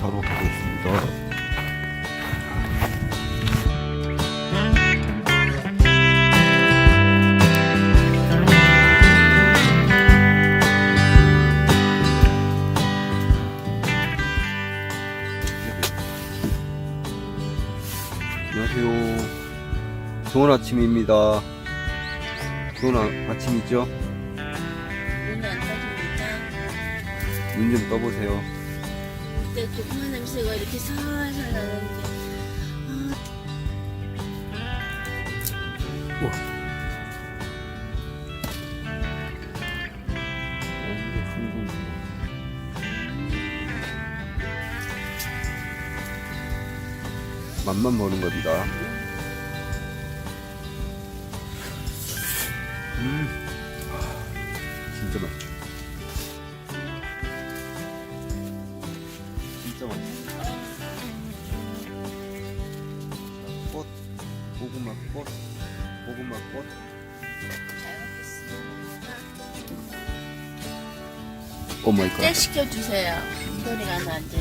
사러 가고 있습니다. 안녕하세요. 좋은 아침입니다. 좋은 아, 떠집니까? 눈좀 떠보세요. 그때 고구마 냄새가 이렇게 살살 나는데 아, 맛만 보는 겁니다. 고구마 꽃, 고구마 꽃. 오 마이 갓. 때 시켜주세요. 소리가 나지.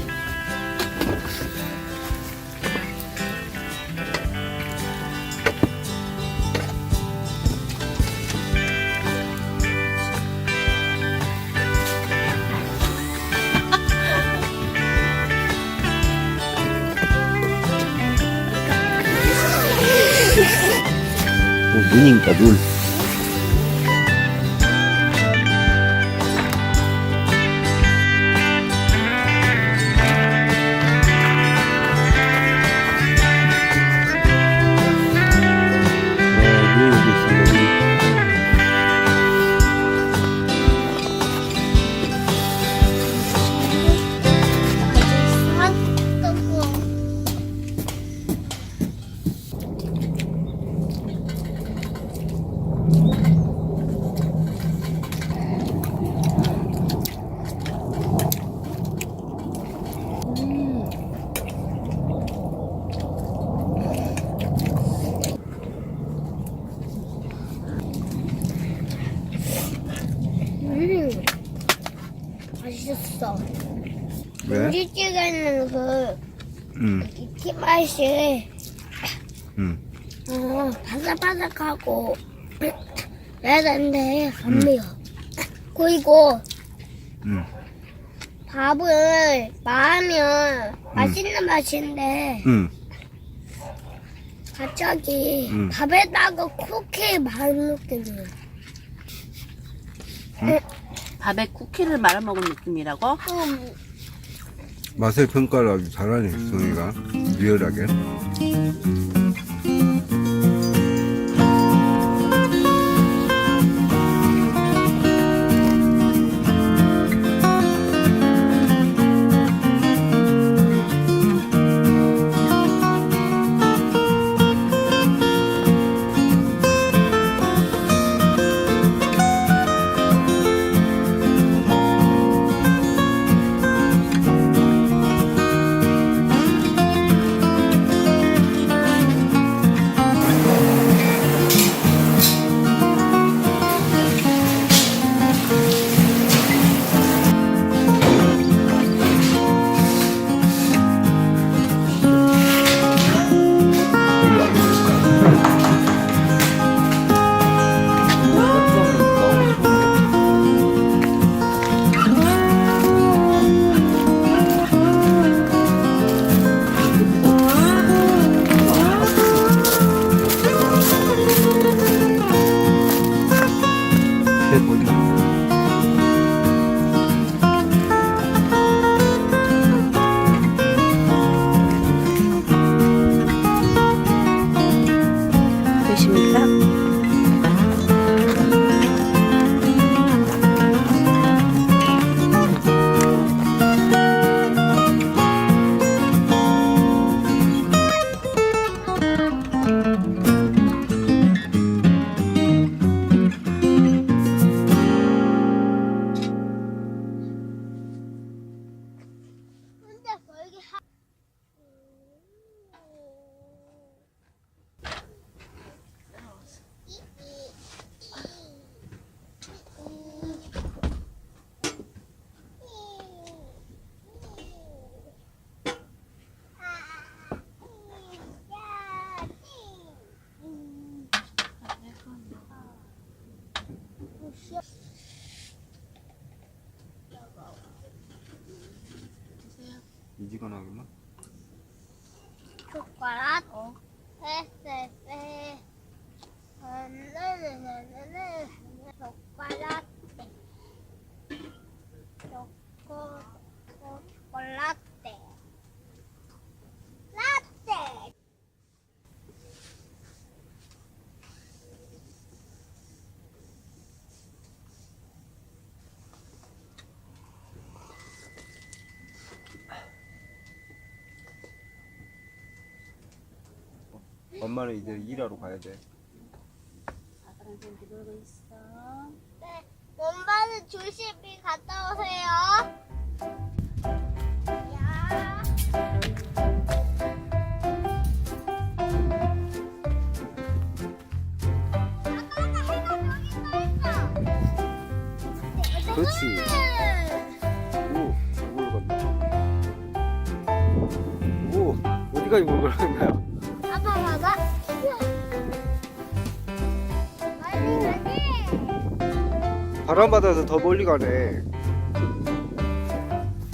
오, 눈입니 김치찌개는 그 응, 익히 맛이 응. 어, 바삭바삭하고 되는데 안 매워. 그리고 응. 밥을 마하면 맛있는 맛인데 응. 갑자기 음. 밥에다가 쿠키 많이 먹게 돼요. 밥에 쿠키를 말아 먹은 느낌이라고? 음, 맛을 평가를 아주 잘하네, 송이가. 리얼하게. 미지근하구만. 젓가락. 빼빼빼. 네네네네네. 젓가락. 초코 초콜라떼. 라떼. 엄마는 이제 일하러 가야 돼. 아빠랑 좀 놀고 있어. 네. 엄마는 조심히 갔다 오세요. 야. 그렇지. 오, 이걸 간다. 오, 어디까지 몰고 간다요? 아 아니. 바람 받아서 더 멀리 가네.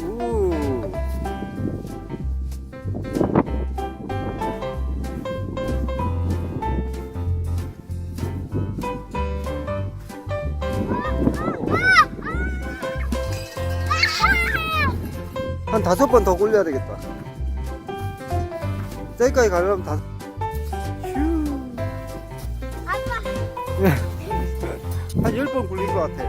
오. 한 다섯 번 더 굴려야 되겠다. 저기까지 가려면 다섯. 한 열 번 굴린 것 같아.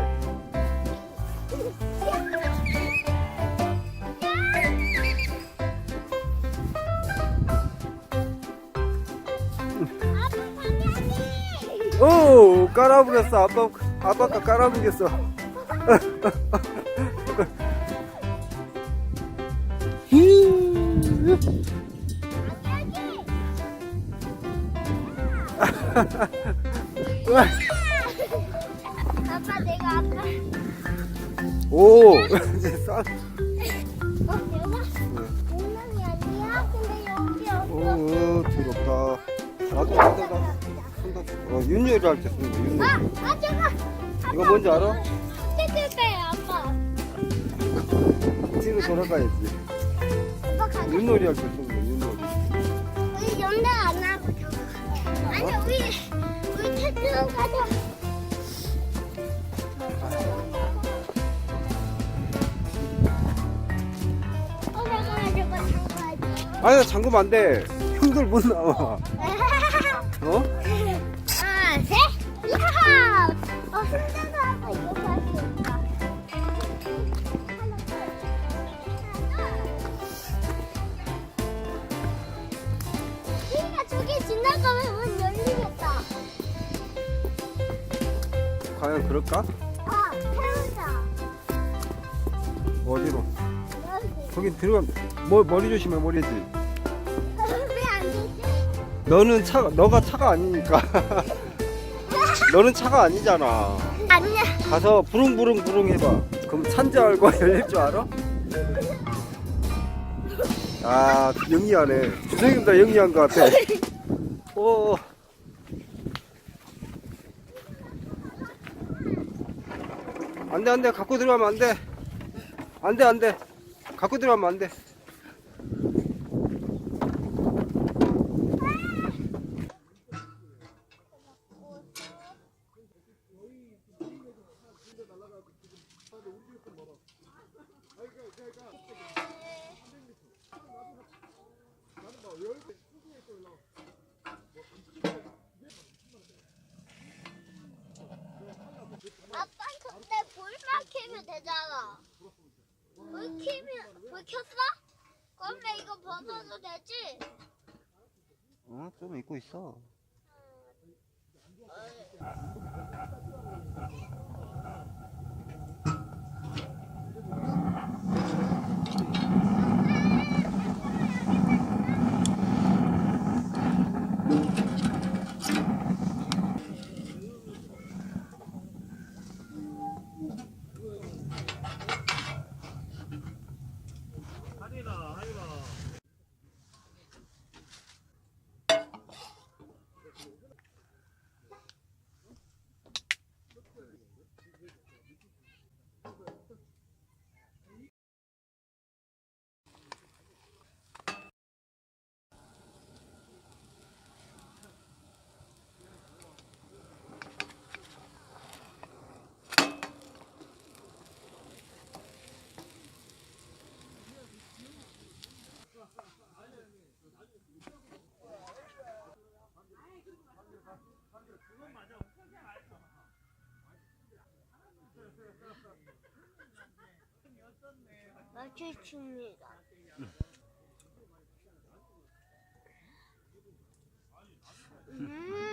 오 깔아보겠어 아빠 아빠가 깔아보겠어 아빠 내가 아빠. 오. 이제 쌀어 내가 장난이 아니야? 근데 여기 없어 오 더럽다. 나도 나도 나도 어 윤열이 할때 쓰는 거 윤열. 아, 아 잠깐 이거 뭔지 알아? 떼떼빼 아빠. 뒤로 돌아가야지. 아빠 가자. 윤놀이 할때 쓰는 거 윤놀이. 우리 연대 안 하고 아니 우리 가자 어 아니야 잠그면 안 돼. 형들 못 나와 그럴까? 아, 태우자. 어디로? 여기. 거기 들어가면 뭐, 머리 조심해 머리지 왜안 되지? 너는 차 너가 차가 아니니까 너는 차가 아니잖아 아니야. 가서 부릉부릉 부릉 해봐 그럼 찬지 알고 열릴 줄 알아? 아 영리하네 주성님도 영리한 것 같아 오 안돼 안돼. 갖고 들어가면 안돼. 안돼 안돼. 갖고 들어가면 안돼 근데 불만 켜면 되잖아. 불 켜면 불 켰어? 그러면 이거 벗어도 되지? 어좀 입고 있어 마취칩니다. 음.